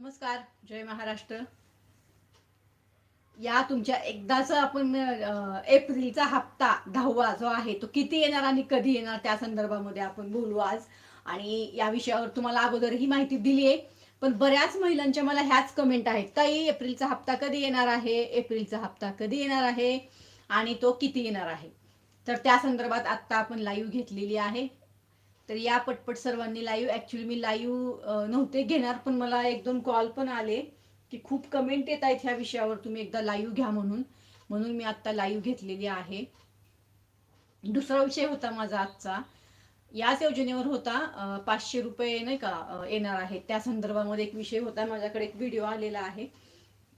नमस्कार जय महाराष्ट्र. या तुमच्या एकदाच आपण एप्रिलचा हप्ता दहावा जो आहे तो किती येणार आणि कधी येणार त्या संदर्भामध्ये आपण बोलू आज. आणि या विषयावर तुम्हाला अगोदर ही माहिती दिली आहे. पण बऱ्याच महिलांच्या मला ह्याच कमेंट आहेत. ताई एप्रिलचा हप्ता कधी येणार आहे? एप्रिलचा हप्ता कधी येणार आहे? आणि तो किती येणार आहे? तर त्या संदर्भात आत्ता आपण लाईव्ह घेतलेली आहे. तर या पटपट सर्वांनी लाईव्ह ऍक्च्युली मी लाईव्ह नव्हते घेणार पण मला एक दोन कॉल पण आले की खूप कमेंट येत आहेत ह्या विषयावर तुम्ही एकदा लाईव्ह घ्या म्हणून. म्हणून मी आत्ता लाईव्ह घेतलेली आहे. दुसरा विषय होता माझा आजचा. याच योजनेवर होता पाचशे रुपये नाही का येणार आहेत. त्या संदर्भामध्ये एक विषय होता माझ्याकडे एक व्हिडिओ आलेला आहे.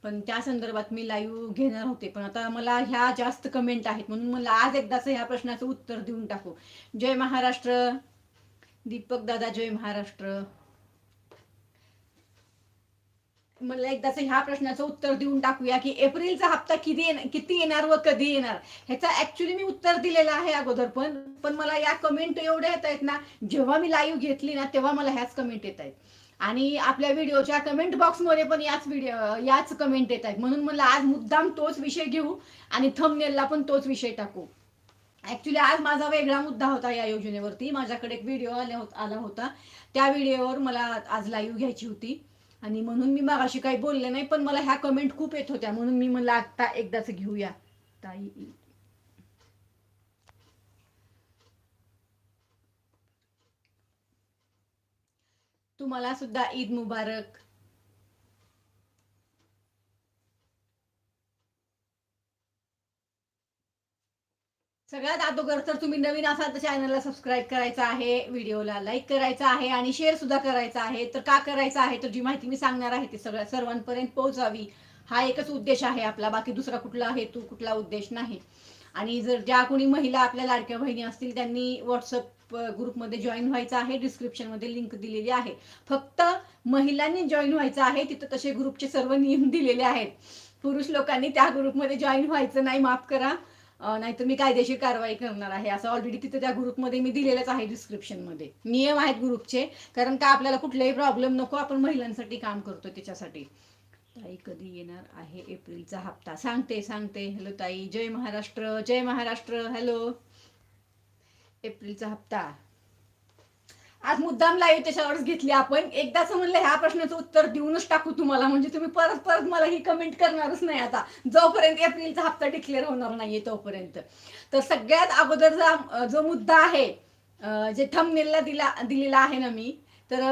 पण त्या संदर्भात मी लाईव्ह घेणार होते. पण आता मला ह्या जास्त कमेंट आहेत. म्हणून मला आज एकदाच ह्या प्रश्नाचं उत्तर देऊन टाकू. जय महाराष्ट्र! दीपक दादा जय महाराष्ट्र. मला एकदाच ह्या प्रश्नाचं उत्तर देऊन टाकूया की एप्रिलचा हप्ता किती येणार किती येणार व कधी येणार? ह्याचा ऍक्च्युली मी उत्तर दिलेलं आहे अगोदर पण पण मला या कमेंट एवढ्या येत आहेत ना जेव्हा मी लाईव्ह घेतली ना तेव्हा मला ह्याच कमेंट येत आहेत. आणि आपल्या व्हिडिओच्या कमेंट बॉक्समध्ये पण याच व्हिडिओ याच कमेंट येत आहेत. म्हणून मला आज मुद्दाम तोच विषय घेऊ आणि थंबनेलला पण तोच विषय टाकू. ऍक्च्युली आज माझा वेगळा मुद्दा होता या योजनेवरती. माझ्याकडे एक व्हिडिओ आला होता आला होता. त्या व्हिडिओवर मला आज लाईव्ह घ्यायची होती. आणि म्हणून मी मागाशी काही बोलले नाही पण मला ह्या कमेंट खूप येत होत्या. म्हणून मी मला आत्ता एकदाच घेऊया. ताई. तुम्हाला सुद्धा ईद मुबारक. सगळ्यात अगोदर तर तुम्ही नवीन असाल तर चॅनलला सबस्क्राईब करायचं आहे व्हिडिओला लाईक करायचं आहे आणि शेअर सुद्धा करायचा आहे. तर का करायचं आहे? तर जी माहिती मी सांगणार आहे ती सगळ्या सर्वांपर्यंत पोहोचावी. हा एकच उद्देश आहे आपला. बाकी दुसरा कुठला हेतू कुठला उद्देश नाही. आणि जर ज्या कोणी महिला आपल्या लाडक्या बहिणी असतील त्यांनी व्हॉट्सअप ग्रुपमध्ये जॉईन व्हायचं आहे. डिस्क्रिप्शनमध्ये लिंक दिलेली आहे. फक्त महिलांनी जॉईन व्हायचं आहे तिथं तसे ग्रुपचे सर्व नियम दिलेले आहेत. पुरुष लोकांनी त्या ग्रुपमध्ये जॉईन व्हायचं नाही. माफ करा. नाहीतर मी कायदेशीर कारवाई करणार आहे. असं ऑलरेडी तिथे त्या ग्रुपमध्ये मी दिलेलंच आहे डिस्क्रिप्शनमध्ये नियम आहेत ग्रुपचे कारण का आपल्याला कुठलाही प्रॉब्लेम नको आपण महिलांसाठी काम करतो त्याच्यासाठी. ताई कधी येणार आहे एप्रिलचा हप्ता? सांगते सांगते. हॅलो ताई जय महाराष्ट्र जय महाराष्ट्र हॅलो. एप्रिलचा हप्ता. आज मुद्दाम लाईव्ह त्याच्यावरच घेतली आपण. एकदाच म्हणलं ह्या प्रश्नाचं उत्तर देऊनच टाकू तुम्हाला. म्हणजे तुम्ही परत परत मला ही कमेंट करणारच नाही आता. जोपर्यंत एप्रिलचा हप्ता डिक्लेअर होणार नाहीये तोपर्यंत. तर सगळ्यात अगोदरचा जो मुद्दा आहे जे थंबनेलला दिला दिलेला आहे ना मी तर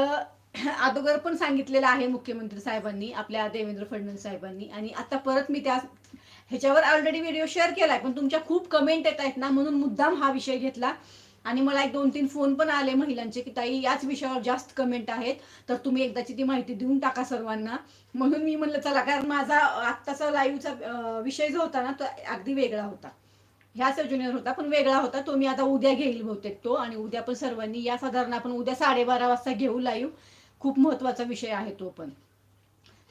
अगोदर पण सांगितलेलं आहे मुख्यमंत्री साहेबांनी आपल्या देवेंद्र फडणवीस साहेबांनी. आणि आता परत मी त्या ह्याच्यावर ऑलरेडी व्हिडिओ शेअर केलाय. पण तुमच्या खूप कमेंट येत आहेत ना म्हणून मुद्दाम हा विषय घेतला. आणि मला एक दोन तीन फोन पण आले महिलांचे की ताई याच विषयावर जास्त कमेंट आहेत तर तुम्ही एकदाची ती माहिती देऊन टाका सर्वांना. म्हणून मी म्हणलं चला कारण माझा आत्ताचा लाईव्हचा विषय जो होता ना तो अगदी वेगळा होता. ह्याच योजनेवर होता पण वेगळा होता. तो मी आता उद्या घेईल बहुतेक तो आणि उद्या पण सर्वांनी या साधारण आपण उद्या साडेबारा वाजता घेऊ लाईव्ह खूप महत्त्वाचा विषय आहे तो पण.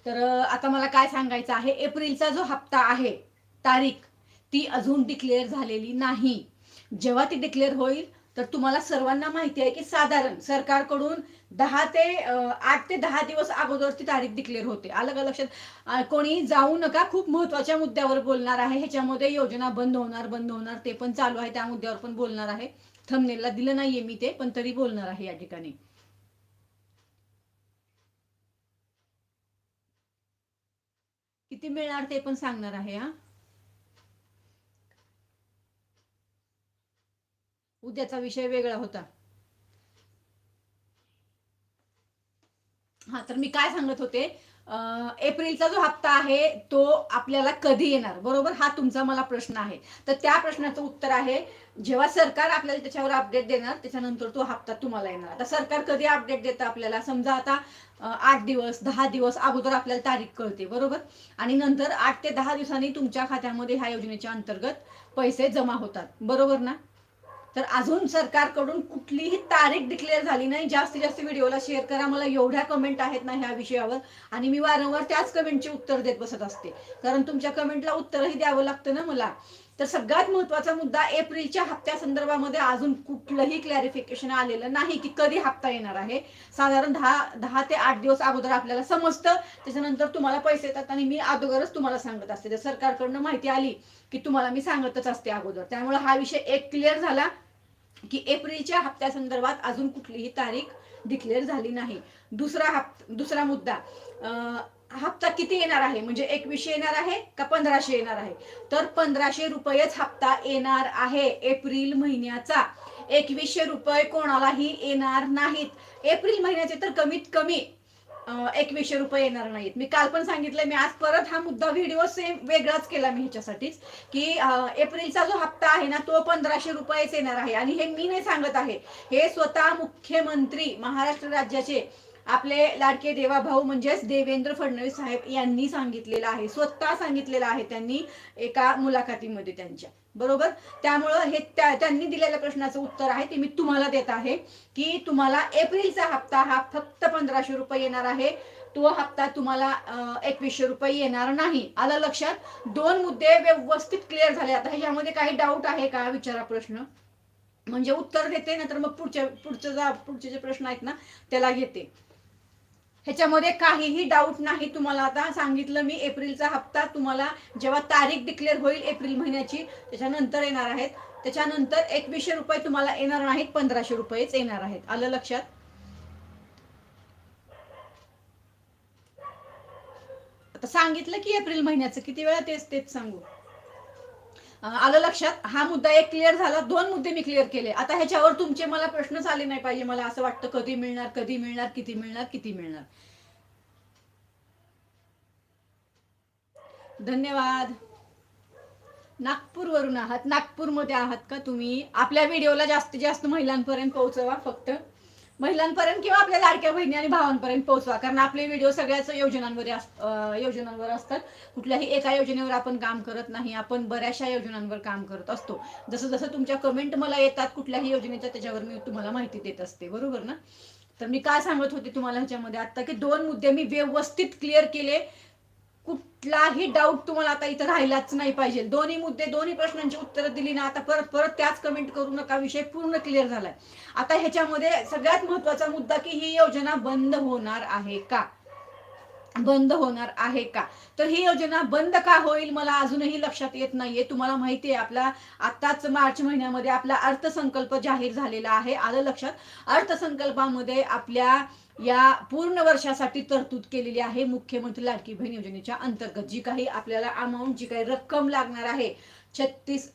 तर आता मला काय सांगायचं आहे एप्रिलचा जो हप्ता आहे तारीख ती अजून डिक्लेअर झालेली नाही. जेव्हा ती डिक्लेअर होईल तर तुम्हाला सर्वांना माहिती आहे की साधारण सरकारकडून दहा ते आठ ते दहा दिवस अगोदर ती तारीख डिक्लेअर होते. आलं का लक्षात कोणी जाऊ नका खूप महत्त्वाच्या मुद्द्यावर बोलणार आहे. ह्याच्यामध्ये योजना बंद होणार बंद होणार ते पण चालू आहे. त्या मुद्द्यावर पण बोलणार आहे. थंबनेलला दिलं नाहीये मी ते पण तरी बोलणार आहे या ठिकाणी. किती मिळणार ते पण सांगणार आहे हा? उद्याचा विषय वेगळा होता. हा तर मी काय सांगत होते? एप्रिलचा जो हप्ता आहे तो आपल्याला कधी येणार? बरोबर? हा तुमचा मला प्रश्न आहे. तर त्या प्रश्नाचं उत्तर आहे जेव्हा सरकार आपल्याला त्याच्यावर अपडेट देणार त्याच्यानंतर तो हप्ता तुम्हाला येणार. आता सरकार कधी अपडेट देतं आपल्याला? समजा आता आठ दिवस दहा दिवस अगोदर आपल्याला तारीख कळते बरोबर? आणि नंतर आठ ते दहा दिवसांनी तुमच्या खात्यामध्ये ह्या योजनेच्या अंतर्गत पैसे जमा होतात. बरोबर ना? तर अजून सरकारकडून कुठलीही तारीख डिक्लेअर झाली नाही. जास्तीत जास्त व्हिडिओला शेअर करा. मला एवढ्या कमेंट आहेत ना ह्या विषयावर. आणि मी वारंवार त्याच कमेंटचे उत्तर देत बसत असते. कारण तुमच्या कमेंटला उत्तरही द्यावं लागतं ना मला. तर सगळ्यात महत्त्वाचा मुद्दा एप्रिलच्या हप्त्या संदर्भामध्ये अजून कुठलंही क्लॅरिफिकेशन आलेलं नाही की कधी हप्ता येणार आहे. साधारण दहा दहा ते आठ दिवस अगोदर आपल्याला समजतं. त्याच्यानंतर तुम्हाला पैसे येतात आणि मी अगोदरच तुम्हाला सांगत असते. जर सरकारकडनं माहिती आली की तुम्हाला मी सांगतच असते अगोदर. त्यामुळे हा विषय एक क्लिअर झाला. की एप्रिलच्या हप्त्यासंदर्भात अजून कुठलीही तारीख डिक्लेअर झाली नाही. दुसरा हप् दुसरा मुद्दा हप्ता किती येणार आहे? म्हणजे एकवीसशे येणार आहे का पंधराशे येणार आहे? तर पंधराशे रुपयेच हप्ता येणार आहे एप्रिल महिन्याचा. एकवीसशे रुपये कोणालाही येणार नाहीत. एप्रिल महिन्याचे तर कमीत कमी एकवीसशे रुपये येणार नाहीत. मी काल पण सांगितलं मी आज परत हा मुद्दा व्हिडिओ सेम वेगळाच केला मी ह्याच्यासाठीच की एप्रिलचा जो हप्ता आहे ना तो पंधराशे रुपयेच येणार आहे. आणि हे मी नाही सांगत आहे. हे स्वतः मुख्यमंत्री महाराष्ट्र राज्याचे आपले लाडके देवा भाऊ म्हणजेच देवेंद्र फडणवीस साहेब यांनी सांगितलेलं आहे. स्वतः सांगितलेलं आहे त्यांनी एका मुलाखतीमध्ये त्यांच्या. बरोबर? त्यामुळं हे त्या- त्यांनी दिलेल्या प्रश्नाचं उत्तर आहे ते मी तुम्हाला देत आहे की तुम्हाला एप्रिलचा हप्ता हा फक्त पंधराशे रुपये येणार आहे. तो हप्ता तुम्हाला एकवीसशे रुपये येणार नाही. आला लक्षात? दोन मुद्दे व्यवस्थित क्लिअर झाले आता. ह्याच्यामध्ये काही डाऊट आहे का? विचारा प्रश्न. म्हणजे उत्तर देते नंतर मग पुढच्या पुढचं जा पुढचे जे प्रश्न आहेत ना त्याला घेते. ह्याच्यामध्ये काहीही डाऊट नाही तुम्हाला. आता सांगितलं मी एप्रिलचा हप्ता तुम्हाला जेव्हा तारीख डिक्लेअर होईल एप्रिल महिन्याची त्याच्यानंतर येणार आहेत. त्याच्यानंतर एकवीसशे रुपये तुम्हाला येणार नाहीत पंधराशे रुपयेच येणार आहेत. आलं लक्षात? आता सांगितलं की एप्रिल महिन्याचं किती वेळा तेच तेच सांगू? आलं लक्षात? हा मुद्दा एक क्लिअर झाला दोन मुद्दे मी क्लिअर केले. आता ह्याच्यावर तुमचे मला प्रश्नच आले नाही पाहिजे मला असं वाटतं कधी मिळणार कधी मिळणार किती मिळणार किती मिळणार. धन्यवाद. नागपूरवरून आहात. नागपूरमध्ये आहात का तुम्ही? आपल्या व्हिडिओला जास्तीत जास्त महिलांपर्यंत पोहोचवा फक्त. महिलांपर्यंत किंवा आपल्या लाडक्या बहिणी आणि भावांपर्यंत पोहोचवा. कारण आपले व्हिडिओ सगळ्याच योजनांवर योजनांवर असतात. कुठल्याही एका योजनेवर आपण काम करत नाही. आपण बऱ्याचशा योजनांवर काम करत असतो. जसं जसं तुमच्या कमेंट मला येतात कुठल्याही योजनेच्या त्याच्यावर मी तुम्हाला माहिती देत असते. बरोबर ना? तर मी काय सांगत होते तुम्हाला ह्याच्यामध्ये? आता की दोन मुद्दे मी व्यवस्थित क्लिअर केले. कुठलाही डाऊट तुम्हाला आता इथं राहिलाच नाही पाहिजे. दोन्ही मुद्दे दोन्ही प्रश्नांची उत्तरं दिली ना आता परत परत त्याच कमेंट करू नका विषय पूर्ण क्लिअर झालाय. आता ह्याच्यामध्ये सगळ्यात महत्त्वाचा मुद्दा की ही योजना बंद होणार आहे का? बंद होणार आहे का? तर ही योजना बंद का होईल मला अजूनही लक्षात येत नाहीये. तुम्हाला माहिती आहे आपला आताच मार्च महिन्यामध्ये आपला अर्थसंकल्प जाहीर झालेला आहे. आलं लक्षात? अर्थसंकल्पामध्ये आपल्या या पूर्ण वर्षासाठी तरतूद केलेली आहे मुख्यमंत्री लाडकी बहीण योजनेच्या अंतर्गत. जी काही आपल्याला अमाऊंट जी काही रक्कम लागणार आहे छत्तीस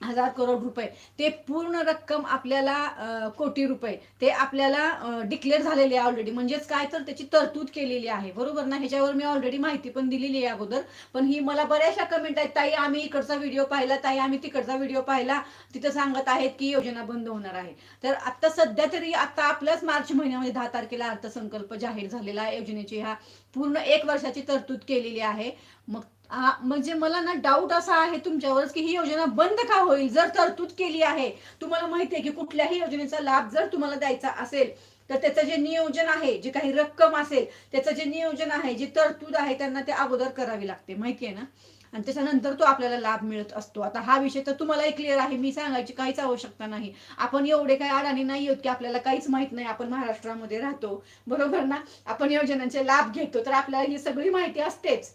हजार करोड रुपये. ते पूर्ण रक्कम आपल्याला कोटी रुपये. ते आपल्याला डिक्लेअर झालेले आहे ऑलरेडी म्हणजेच काय तर त्याची तरतूद केलेली आहे. बरोबर ना? ह्याच्यावर मी ऑलरेडी माहिती पण दिलेली आहे अगोदर. पण ही मला बऱ्याचशा कमेंट आहेत. ताई आम्ही इकडचा व्हिडिओ पाहिला. ताई आम्ही तिकडचा व्हिडिओ पाहिला. तिथं सांगत आहेत की योजना बंद होणार आहे. तर आता सध्या तरी आता आपल्याच मार्च महिन्यामध्ये दहा तारखेला अर्थसंकल्प जाहीर झालेला आहे. योजनेची ह्या पूर्ण एक वर्षाची तरतूद केलेली आहे. मग म्हणजे मला ना डाऊट असा आहे तुमच्यावरच की ही योजना बंद का होईल? जर तरतूद केली आहे तुम्हाला माहिती आहे की कुठल्याही योजनेचा लाभ जर तुम्हाला द्यायचा असेल तर त्याचं जे नियोजन आहे जे काही रक्कम असेल त्याचं जे नियोजन आहे जी तरतूद आहे त्यांना ते अगोदर करावी लागते. माहिती आहे ना? आणि त्याच्यानंतर तो आपल्याला लाभ मिळत असतो. आता हा विषय तर तुम्हालाही क्लिअर आहे. मी सांगायची काहीच आवश्यकता नाही. आपण एवढे काही अडाणी नाही आहोत की आपल्याला काहीच माहीत नाही. आपण महाराष्ट्रामध्ये राहतो. बरोबर ना? आपण योजनांचे लाभ घेतो. तर आपल्याला ही सगळी माहिती असतेच.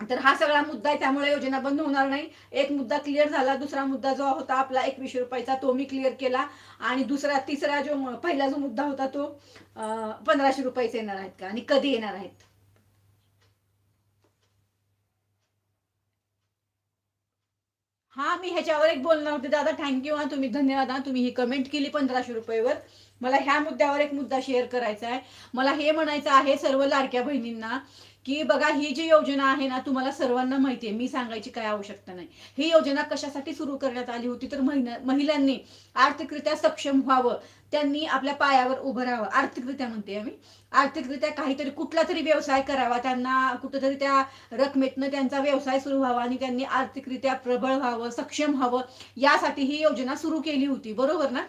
तर हा सगळा मुद्दा आहे त्यामुळे योजना बंद होणार नाही. एक मुद्दा क्लिअर झाला दुसरा मुद्दा जो होता आपला एकवीसशे रुपयाचा तो मी क्लिअर केला. आणि दुसरा तिसरा जो पहिला जो मुद्दा होता तो पंधराशे रुपयाचे येणार आहेत का? आणि कधी येणार आहेत? हा मी ह्याच्यावर एक बोलणार होते. दादा थँक्यू हा तुम्ही धन्यवाद. हा तुम्ही ही कमेंट केली पंधराशे रुपयेवर. मला ह्या मुद्द्यावर एक मुद्दा शेअर करायचा आहे. मला हे म्हणायचं आहे सर्व लाडक्या बहिणींना की बघा ही जी योजना आहे ना तुम्हाला सर्वांना माहिती आहे. मी सांगायची काय आवश्यकता नाही. ही योजना कशासाठी सुरू करण्यात आली होती? तर महिलांनी आर्थिकरित्या सक्षम व्हावं. त्यांनी आपल्या पायावर उभं राहावं. आर्थिकरित्या म्हणते आम्ही. आर्थिकरित्या काहीतरी कुठला तरी व्यवसाय करावा. त्यांना कुठेतरी त्या रकमेतनं त्यांचा व्यवसाय सुरू व्हावा आणि त्यांनी आर्थिकरित्या प्रबळ व्हावं सक्षम व्हावं. यासाठी ही योजना सुरू केली होती. बरोबर ना?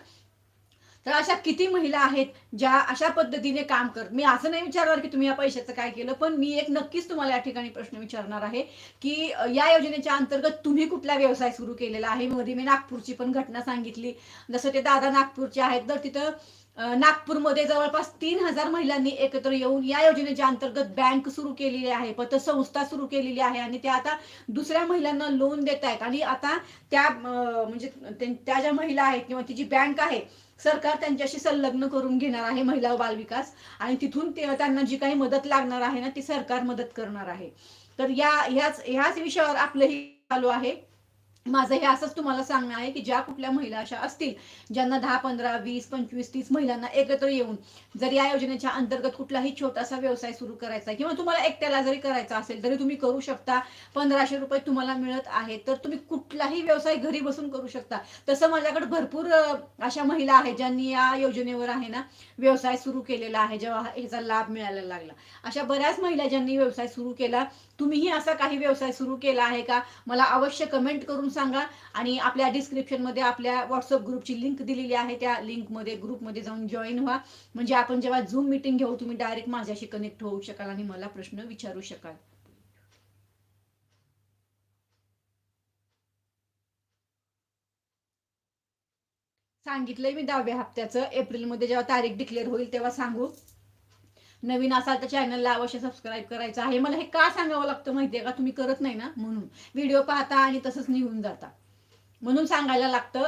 तर अशा किती महिला आहेत ज्या अशा पद्धतीने काम कर मी असं नाही विचारणार की तुम्ही या पैशाचं काय केलं पण मी एक नक्कीच तुम्हाला या ठिकाणी प्रश्न विचारणार आहे की या योजनेच्या अंतर्गत तुम्ही कुठला व्यवसाय सुरू केलेला आहे? मध्ये मी नागपूरची पण घटना सांगितली. जसं ते दादा नागपूरचे आहेत तर तिथं नागपूरमध्ये जवळपास तीन हजार महिलांनी एकत्र येऊन या योजनेच्या अंतर्गत बँक सुरू केलेली आहे पतसंस्था सुरू केलेली आहे आणि त्या आता दुसऱ्या महिलांना लोन देत आहेत आणि आता त्या म्हणजे त्या त्या ज्या महिला आहेत किंवा ती जी बँक आहे सरकार त्यांच्याशी संलग्न करून घेणार आहे महिला बालविकास आणि तिथून ते त्यांना जी काही मदत लागणार आहे ना ती सरकार मदत करणार आहे. तर या ह्याच ह्याच विषयावर आपलंही चालू आहे. माझं हे असंच तुम्हाला सांगणं आहे की ज्या कुठल्या महिला अशा असतील ज्यांना दहा पंधरा वीस पंचवीस तीस महिलांना एकत्र येऊन जर या योजनेच्या अंतर्गत कुठलाही छोटासा व्यवसाय सुरू करायचा किंवा तुम्हाला एकट्याला जरी करायचा असेल तरी तुम्ही करू शकता. पंधराशे रुपये तुम्हाला मिळत आहे तर तुम्ही कुठलाही व्यवसाय घरी बसून करू शकता. तसं माझ्याकडे भरपूर अशा महिला आहेत ज्यांनी या योजनेवर आहे ना व्यवसाय सुरू केलेला आहे जेव्हा ह्याचा लाभ मिळायला लागला. अशा बऱ्याच महिला ज्यांनी व्यवसाय सुरू केला तुम्हीही असा काही व्यवसाय सुरू केला आहे का? मला अवश्य कमेंट करून सांगा. आणि आपल्या डिस्क्रिप्शनमध्ये आपल्या व्हॉट्सअप ग्रुपची लिंक दिलेली आहे. त्या लिंकमध्ये ग्रुपमध्ये जाऊन जॉईन व्हा. म्हणजे आपण जेव्हा झूम मिटिंग घेऊ तुम्ही डायरेक्ट माझ्याशी कनेक्ट होऊ शकाल आणि मला प्रश्न विचारू शकाल. सांगितलंय मी दहाव्या हप्त्याचं. एप्रिलमध्ये जेव्हा तारीख डिक्लेअर होईल तेव्हा सांगू. नवीन असाल तर चॅनलला अवश्य सबस्क्राईब करायचं आहे. मला हे का सांगावं लागतं माहितीये का? तुम्ही करत नाही ना म्हणून. व्हिडिओ पाहता आणि तसंच निघून जाता. म्हणून सांगायला लागतं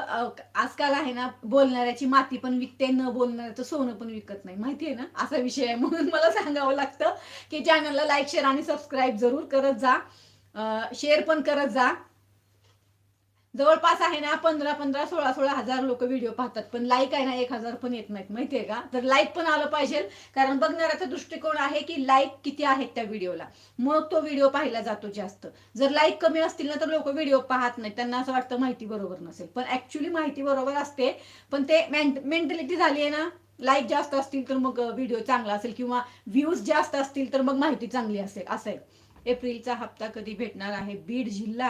आजकाल आहे ना बोलणाऱ्याची माती पण विकते न बोलणाऱ्याचं सोनं पण विकत नाही. माहिती आहे ना? असा विषय आहे. म्हणून मला सांगावं लागतं की चॅनलला लाईक शेअर आणि सबस्क्राईब जरूर करत जा. शेअर पण करत जा. जवळपास आहे ना पंधरा पंधरा सोळा सोळा हजार लोक व्हिडिओ पाहतात. पण लाईक आहे ना एक हजार पण येत नाहीत माहितीये का? तर लाईक पण आलं पाहिजे कारण बघणाऱ्याचा दृष्टिकोन आहे की लाईक किती आहेत त्या व्हिडिओला मग तो व्हिडिओ पाहिला जातो जास्त. जर लाईक कमी असतील ना तर लोक व्हिडिओ पाहत नाहीत. त्यांना असं वाटतं माहिती बरोबर नसेल. पण ऍक्च्युली माहिती बरोबर असते. पण ते मेंटॅलिटी झाली आहे ना लाईक जास्त असतील तर मग व्हिडिओ चांगला असेल किंवा व्ह्यूज जास्त असतील तर मग माहिती चांगली असेल असं आहे. एप्रिलचा हप्ता कधी भेटणार आहे? बीड जिल्हा.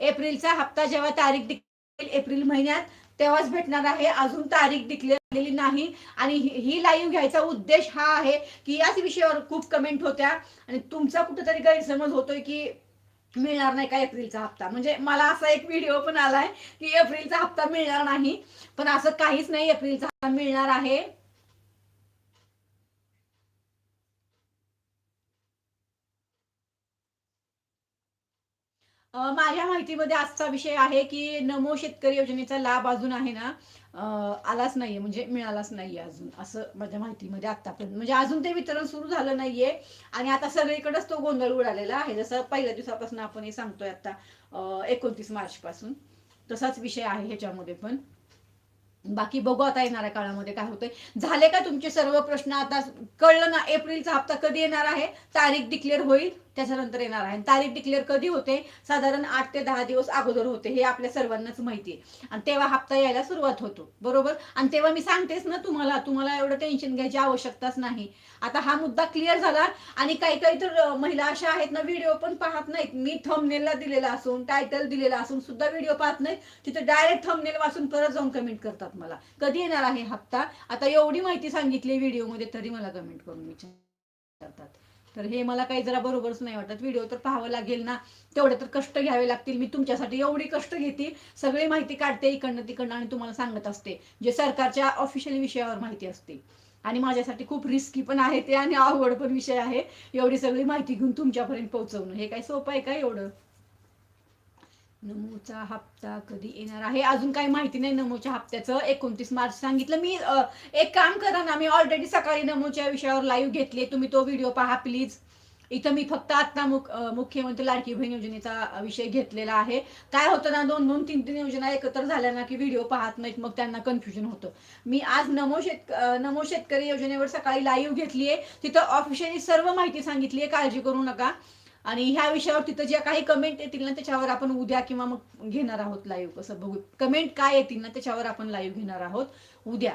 एप्रिलचा हप्ता जेव्हा तारीख डिक्लेअर एप्रिल महिन्यात तेव्हाच भेटणार आहे. अजून तारीख डिक्लेअर झालेली नाही. आणि ही- लाईव्ह घ्यायचा उद्देश हा आहे की याच विषयावर खूप कमेंट होत्या. आणि तुमचा कुठेतरी गैरसमज होतोय की मिळणार नाही का एप्रिलचा हप्ता? म्हणजे मला असा एक व्हिडिओ पण आलाय की एप्रिलचा हप्ता मिळणार नाही. पण असं काहीच नाही एप्रिलचा हप्ता मिळणार आहे. माझ्या माहितीमध्ये आजचा विषय आहे की नमो शेतकरी योजनेचा लाभ अजून आहे ना? आलाच नाहीये म्हणजे मिळालाच नाहीये अजून असं माझ्या माहितीमध्ये आतापर्यंत म्हणजे अजून ते वितरण सुरू झालं नाहीये. आणि आता सगळीकडेच तो गोंधळ उडालेला आहे. जसं पहिल्या दिवसापासून आपण हे सांगतोय आता एकोणतीस मार्च पासून तसाच विषय आहे ह्याच्यामध्ये पण. बाकी बघू आता येणाऱ्या काळामध्ये काय होतंय. झाले का तुमचे सर्व प्रश्न? आता कळलं ना एप्रिलचा हप्ता कधी येणार आहे? तारीख डिक्लेअर होईल? त्याच्यानंतर येणार आहे. तारीख डिक्लेअर कधी होते? साधारण आठ ते दहा दिवस अगोदर होते हे आपल्या सर्वांनाच माहिती आहे आणि तेव्हा हप्ता यायला सुरुवात होतो. बरोबर? आणि तेव्हा मी सांगतेच ना तुम्हाला तुम्हाला एवढं टेन्शन घ्यायची आवश्यकताच नाही. आता हा मुद्दा क्लिअर झाला आणि काही काही तर महिला अशा आहेत ना व्हिडिओ पण पाहत नाहीत. मी थंबनेलला दिलेला असून टायटल दिलेला असून सुद्धा व्हिडिओ पाहत नाहीत. तिथे डायरेक्ट थंबनेल वाचून परत जाऊन कमेंट करतात मला. कधी येणार आहे हप्ता? आता एवढी माहिती सांगितली व्हिडिओमध्ये तरी मला कमेंट करून विचारतात. तर हे मला काही जरा बरोबरच नाही वाटत. व्हिडिओ तर पाहावं लागेल ना. तेवढे तर कष्ट घ्यावे लागतील. मी तुमच्यासाठी एवढी कष्ट घेते. सगळी माहिती काढते इकडनं तिकडनं आणि तुम्हाला सांगत असते. जे सरकारच्या ऑफिशियल विषयावर माहिती असते. आणि माझ्यासाठी खूप रिस्की पण आहे ते आणि आवड पण विषय आहे. एवढी सगळी माहिती घेऊन तुमच्यापर्यंत पोहोचवणं. हे काही सोपं आहे का एवढं? नमोचा हप्ता कधी येणार आहे? अजून काही माहिती नाही नमोच्या हप्त्याचं. एकोणतीस मार्च सांगितलं. मी एक काम करा ना मी ऑलरेडी सकाळी नमोच्या विषयावर लाईव्ह घेतली तुम्ही तो व्हिडिओ पहा प्लीज इथं मी फक्त आता मुख मुख्यमंत्री लाडकी बहीण योजनेचा विषय घेतलेला आहे. काय होतं ना दोन दोन तीन तीन योजना एकत्र झाल्या ना की व्हिडिओ पाहत नाहीत मग त्यांना कन्फ्युजन होतं. मी आज नमो शेत नमो शेतकरी योजनेवर सकाळी लाईव्ह घेतली आहे तिथं ऑफिशियली सर्व माहिती सांगितली आहे काळजी करू नका. आणि ह्या विषयावर तिथं ज्या काही कमेंट येतील ना त्याच्यावर आपण उद्या किंवा मग घेणार आहोत लाईव्ह कसं बघू. कमेंट काय येतील ना त्याच्यावर आपण लाईव्ह घेणार आहोत उद्या.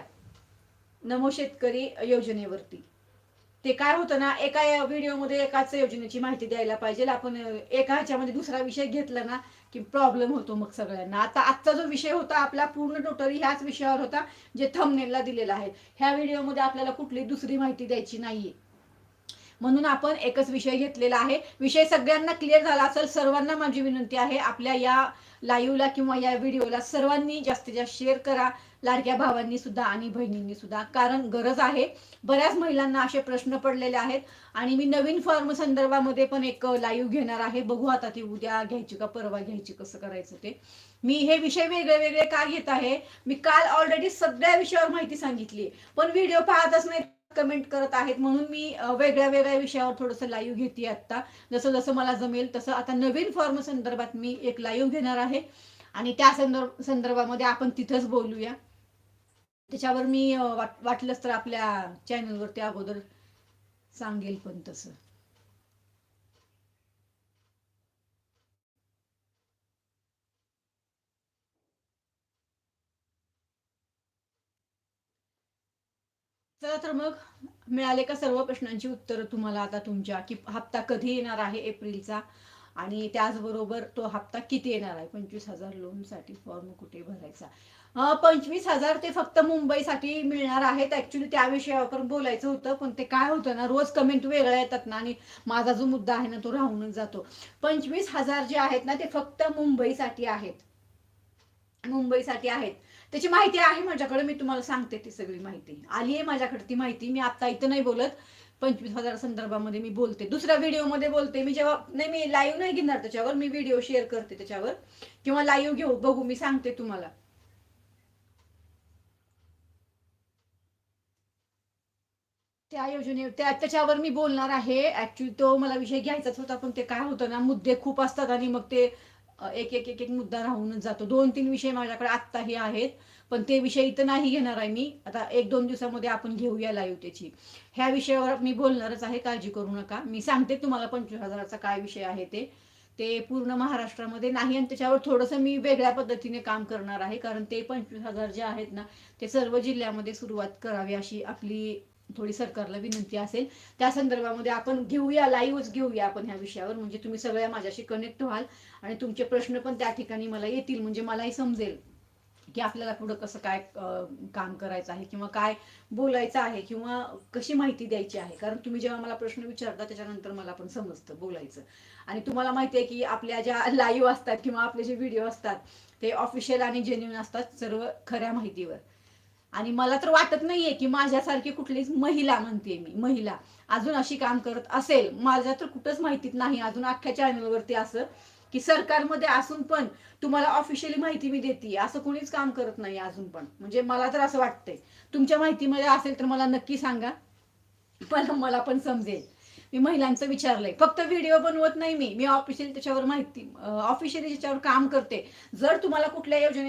नमो शेतकरी योजनेवरती. ते काय होतं ना एका व्हिडिओमध्ये एकाच योजनेची माहिती द्यायला पाहिजे. आपण एका ह्याच्यामध्ये दुसरा विषय घेतला ना की प्रॉब्लेम होतो मग सगळ्यांना. आता आजचा जो विषय होता आपला पूर्ण टोटली ह्याच विषयावर होता जे थंबनेलला दिलेला आहे. ह्या व्हिडिओमध्ये आपल्याला कुठली दुसरी माहिती द्यायची नाहीये. म्हणून आपण एकच विषय घेतलेला आहे. विषय सगळ्यांना क्लिअर झाला असेल सर्वांना माझी विनंती आहे आपल्या या लाईव्हला किंवा या व्हिडिओला सर्वांनी जास्तीत जास्त शेअर करा. लाडक्या भावांनी सुद्धा आणि बहिणींनी सुद्धा कारण गरज आहे. बऱ्याच महिलांना असे प्रश्न पडलेले आहेत. आणि मी नवीन फॉर्म संदर्भामध्ये पण एक लाईव्ह घेणार आहे. बघू आता ती उद्या घ्यायची का परवा घ्यायची कसं करायचं ते. मी हे विषय वेगळे वेगळे का घेत आहे? मी काल ऑलरेडी सगळ्या विषयावर माहिती सांगितली. पण व्हिडिओ पाहतच नाही. कमेंट करत आहेत. म्हणून मी वेगळ्या वेगळ्या विषयावर थोडंसं लाईव्ह घेते आता जसं जसं मला जमेल तसं आता नवीन फॉर्म संदर्भात मी एक लाईव्ह घेणार आहे. आणि त्या संदर्भ संदर्भामध्ये आपण तिथंच बोलूया. त्याच्यावर मी वाट वाटलंच तर आपल्या चॅनलवरती अगोदर सांगेल पण तसं. चला तर मग मिळाले का सर्व प्रश्नांची उत्तरं तुम्हाला आता तुमच्या? की हप्ता कधी येणार आहे एप्रिलचा? आणि त्याचबरोबर तो हप्ता किती येणार आहे? पंचवीस हजार लोनसाठी फॉर्म कुठे भरायचा? पंचवीस हजार ते फक्त मुंबईसाठी मिळणार आहेत. ऍक्च्युली त्या विषयावर बोलायचं होतं पण ते काय होतं ना रोज कमेंट वेगळ्या येतात ना आणि माझा जो मुद्दा आहे ना तो राहूनच जातो. पंचवीस हजार जे आहेत ना ते फक्त मुंबईसाठी आहेत. मुंबईसाठी आहेत. त्याची माहिती आहे माझ्याकडे मी तुम्हाला सांगते ती सगळी माहिती. आली आहे माझ्याकडे ती माहिती मी आता इथं नाही बोलत. पंचवीस हजार संदर्भामध्ये मी बोलते. दुसऱ्या व्हिडिओमध्ये बोलते. मी जेव्हा नाही मी लाईव्ह नाही घेणार त्याच्यावर मी व्हिडिओ शेअर करते त्याच्यावर. किंवा लाईव्ह घेऊ बघू मी सांगते तुम्हाला. त्या योजने त्या त्याच्यावर मी बोलणार आहे. ऍक्च्युली तो मला विषय घ्यायचाच होता पण ते काय होतं ना मुद्दे खूप असतात आणि मग ते एक एक एक एक मुद्दा राहूनच जातो. दोन तीन विषय माझ्याकडे आत्ताही आहेत पण ते विषय इथं नाही घेणार आहे मी. आता एक दोन दिवसामध्ये आपण घेऊया लाईव्ह त्याची. ह्या विषयावर मी बोलणारच आहे काळजी करू नका. मी सांगते तुम्हाला पंचवीस हजाराचा काय विषय आहे ते. ते पूर्ण महाराष्ट्रामध्ये नाही आणि त्याच्यावर थोडंसं मी वेगळ्या पद्धतीने काम करणार आहे कारण ते पंचवीस हजार जे आहेत ना ते सर्व जिल्ह्यामध्ये सुरुवात करावी अशी आपली थोडी सरकारला विनंती असेल त्या संदर्भामध्ये आपण घेऊया लाईव्हच घेऊया आपण ह्या विषयावर. म्हणजे तुम्ही सगळ्या माझ्याशी कनेक्ट व्हाल आणि तुमचे प्रश्न पण त्या ठिकाणी मला येतील. म्हणजे मलाही समजेल की आपल्याला पुढं कसं काय काम करायचं आहे किंवा काय बोलायचं आहे किंवा कशी माहिती द्यायची आहे. कारण तुम्ही जेव्हा मला प्रश्न विचारता त्याच्यानंतर मला पण समजतं बोलायचं. आणि तुम्हाला माहिती आहे की आपल्या ज्या लाईव्ह असतात किंवा आपले जे व्हिडिओ असतात ते ऑफिशियल आणि जेन्युन असतात सर्व खऱ्या माहितीवर. आणि मला तर वाटत नाहीये की माझ्यासारखी कुठलीच महिला म्हणते मी महिला अजून अशी काम करत असेल. माझ्या तर कुठंच माहितीत नाही अजून अख्ख्या चॅनलवरती असं की सरकारमध्ये असून पण तुम्हाला ऑफिशियली माहिती मी देते असं कोणीच काम करत नाही अजून पण. म्हणजे मला तर असं वाटतंय. तुमच्या माहितीमध्ये असेल तर मला नक्की सांगा. पण मला पण समजेल. मी महिलांचं विचारलंय. फक्त व्हिडिओ बनवत नाही मी. मी ऑफिशियल त्याच्यावर माहिती ऑफिशियली त्याच्यावर काम करते. जर तुम्हाला कुठल्या योजने